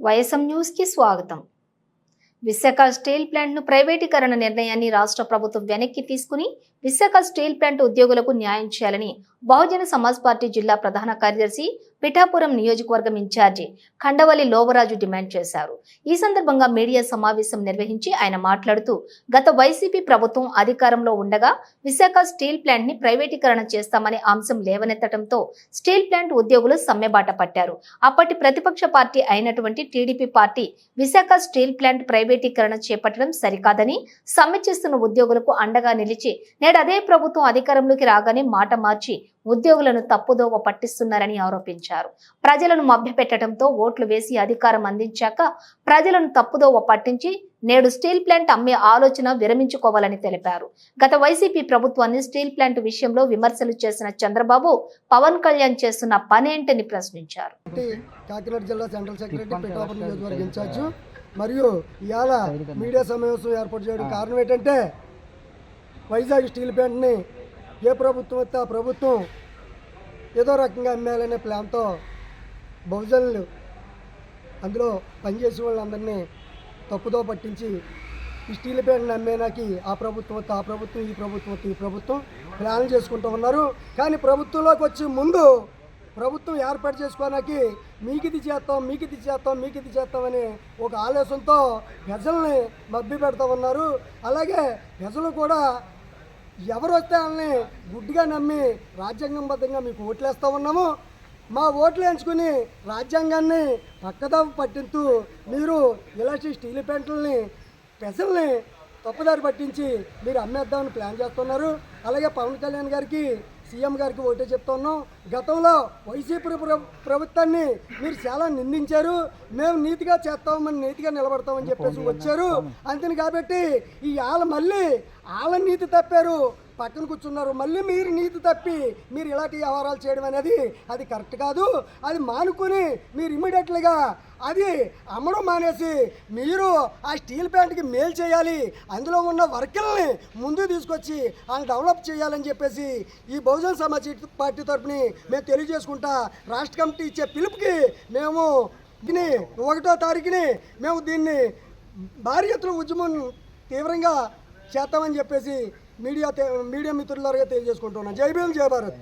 YSM న్యూస్కి స్వాగతం. Visakha steel ప్లాంట్ను ప్రైవేటీకరణ నిర్ణయాన్ని రాష్ట్ర ప్రభుత్వం వెనక్కి తీసుకుని విశాఖ స్టీల్ ప్లాంట్ ఉద్యోగులకు న్యాయం చేయాలని బహుజన సమాజ్ పార్టీ జిల్లా ప్రధాన కార్యదర్శి పిఠాపురం నియోజకవర్గం ఇన్ఛార్జి ఖండవల్లి లోవరాజు డిమాండ్ చేశారు. ఈ సందర్భంగా మీడియా సమావేశం నిర్వహించి ఆయన మాట్లాడుతూ గత వైసీపీ ప్రభుత్వం అధికారంలో ఉండగా విశాఖ స్టీల్ ప్లాంట్ని ప్రైవేటీకరణ చేస్తామనే అంశం లేవనెత్తడంతో స్టీల్ ప్లాంట్ ఉద్యోగులు సమ్మెబాట పట్టారు. అప్పటి ప్రతిపక్ష పార్టీ అయినటువంటి TDP party Visakha steel plant ప్రైవేటీకరణ చేపట్టడం సరికాదని సమ్మె చేస్తున్న ఉద్యోగులకు అండగా నిలిచి నేడు అదే ప్రభుత్వం అధికారంలోకి రాగానే మాట మార్చి ఉద్యోగులను తప్పుదోవ పట్టిస్తున్నారని ఆరోపించారు. ప్రజలను మభ్యపెట్టడంతో ఓట్లు వేసి అధికారం అందించాక ప్రజలను తప్పుదోవ పట్టించి నేడు స్టీల్ ప్లాంట్ అమ్మే ఆలోచన విరమించుకోవాలని తెలిపారు. గత వైసీపీ ప్రభుత్వాన్ని స్టీల్ ప్లాంట్ విషయంలో విమర్శలు చేసిన చంద్రబాబు పవన్ కళ్యాణ్ చేస్తున్న పనేంటని ప్రశ్నించారు. కాకినాడ జిల్లా సెంట్రల్ సెక్రటరీ మరియు ఇవాళ మీడియా సమావేశం ఏర్పాటు చేయడం కారణం ఏంటంటే వైజాగ్ స్టీల్ ప్లాంట్ని ఏ ప్రభుత్వం వస్తే ఆ ప్రభుత్వం ఏదో రకంగా అమ్మేయాలనే ప్లాన్తో బహుజనులు అందులో పనిచేసే వాళ్ళందరినీ తప్పుదో పట్టించి ఈ స్టీల్ ప్లాంట్ని అమ్మేనాకి ఆ ప్రభుత్వం వస్తే ఆ ప్రభుత్వం ఈ ప్రభుత్వం వస్తే ఈ ప్రభుత్వం ప్లాన్ చేసుకుంటూ ఉన్నారు. కానీ ప్రభుత్వంలోకి వచ్చే ముందు ప్రభుత్వం ఏర్పాటు చేసుకోవడానికి మీకు ఇది చేస్తాం మీకు ఇది చేస్తాం మీకు ఇది చేస్తామని ఒక ఆలోచనతో ప్రజల్ని మభ్య పెడతా ఉన్నారు. అలాగే ప్రజలు కూడా ఎవరు వస్తే వాళ్ళని గుడ్డిగా నమ్మి రాజ్యాంగంబద్ధంగా మీకు ఓట్లేస్తూ ఉన్నాము మా ఓట్లు ఎంచుకుని రాజ్యాంగాన్ని పక్కదావ పట్టించు మీరు ఇలాంటి స్టీల్ ప్యాంట్లని పెసల్ని తప్పుదారి పట్టించి మీరు అమ్మేద్దామని ప్లాన్ చేస్తున్నారు. అలాగే పవన్ కళ్యాణ్ గారికి సీఎం గారికి ఒకటే చెప్తున్నాం. గతంలో వైసీపీ ప్ర- ప్రభుత్వాన్ని మీరు చాలా నిందించారు. మేము నీతిగా చేస్తామని నీతిగా నిలబడతామని చెప్పేసి వచ్చారు. అంతేని కాబట్టి ఈ వాళ్ళ మళ్ళీ వాళ్ళ నీతి తప్పారు. పక్కన కూర్చున్నారు. మళ్ళీ మీరు నీతి తప్పి మీరు ఇలాంటి వ్యవహారాలు చేయడం అనేది అది కరెక్ట్ కాదు. అది మానుకొని మీరు ఇమీడియట్లుగా అది అమ్మడం మానేసి మీరు ఆ స్టీల్ ప్లాంట్కి మేలు చేయాలి. అందులో ఉన్న వర్కర్ని ముందు తీసుకొచ్చి వాళ్ళని డెవలప్ చేయాలని చెప్పేసి ఈ బహుజన సమాజ్ పార్టీ తరఫుని మేము తెలియజేసుకుంటా రాష్ట్ర కమిటీ ఇచ్చే పిలుపుకి మేము దీన్ని ఒకటో తారీఖుని మేము దీన్ని భారీ ఎత్తున ఉద్యమం తీవ్రంగా చేస్తామని చెప్పేసి మీడియా మీడియా మిత్రులారుగా తెలియజేసుకుంటున్నాను జై భీమ్ జై భారత్.